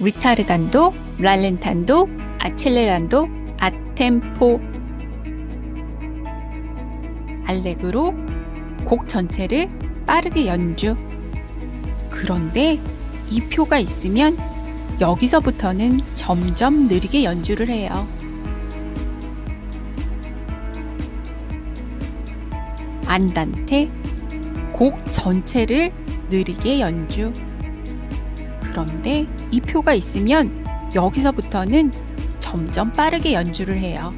리타르단도, 랄렌탄도, 아첼레란도, 아템포, 알렉으로 곡 전체를 빠르게 연주. 그런데 이 표가 있으면 여기서부터는 점점 느리게 연주를 해요. 안단테 곡 전체를 느리게 연주. 그런데 이 표가 있으면 여기서부터는 점점 빠르게 연주를 해요.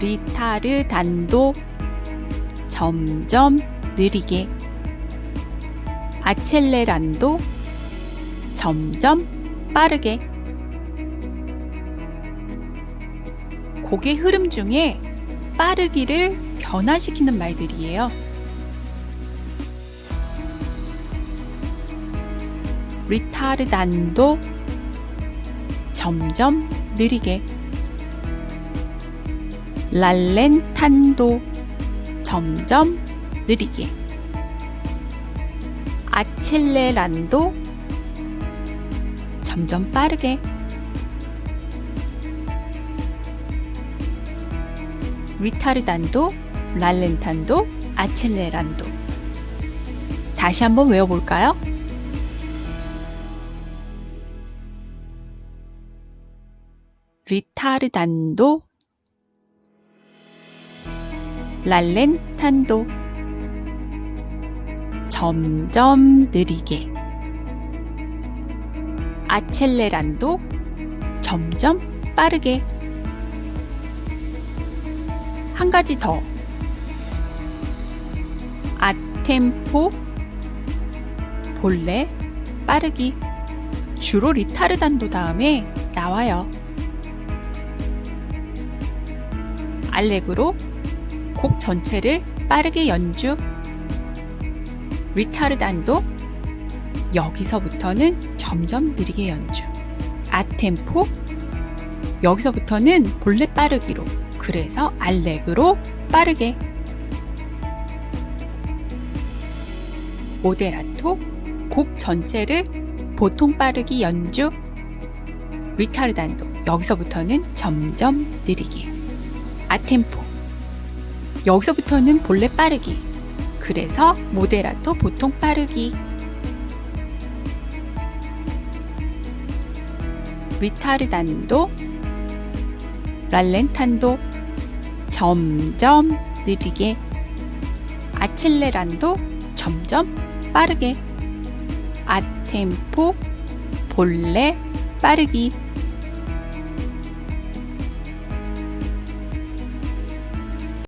리타르 단도 점점 느리게 아첼레란도 점점 빠르게 곡의 흐름 중에 빠르기를 변화시키는 말들이에요. 리타르단도 점점 느리게. 랄렌탄도 점점 느리게. 아첼레란도 점점 빠르게. 리타르단도 랄렌탄도 아첼레란도. 다시 한번 외워볼까요? 리타르단도 랄렌탄도. 점점 느리게. 아첼레란도 점점 빠르게. 한 가지 더 아템포 본래 빠르기 주로 리타르단도 다음에 나와요. 알렉으로 곡 전체를 빠르게 연주. 리타르단도 여기서부터는 점점 느리게 연주. 아템포 여기서부터는 본래 빠르기로 그래서 알렉으로 빠르게. 모데라토 곡 전체를 보통 빠르기 연주. 리타르단도 여기서부터는 점점 느리게. 아템포 여기서부터는 본래 빠르기 그래서 모데라토 보통 빠르기 리타르단도 랄렌탄도 점점 느리게 아첼레란도 점점 빠르게. 아템포 본래 빠르기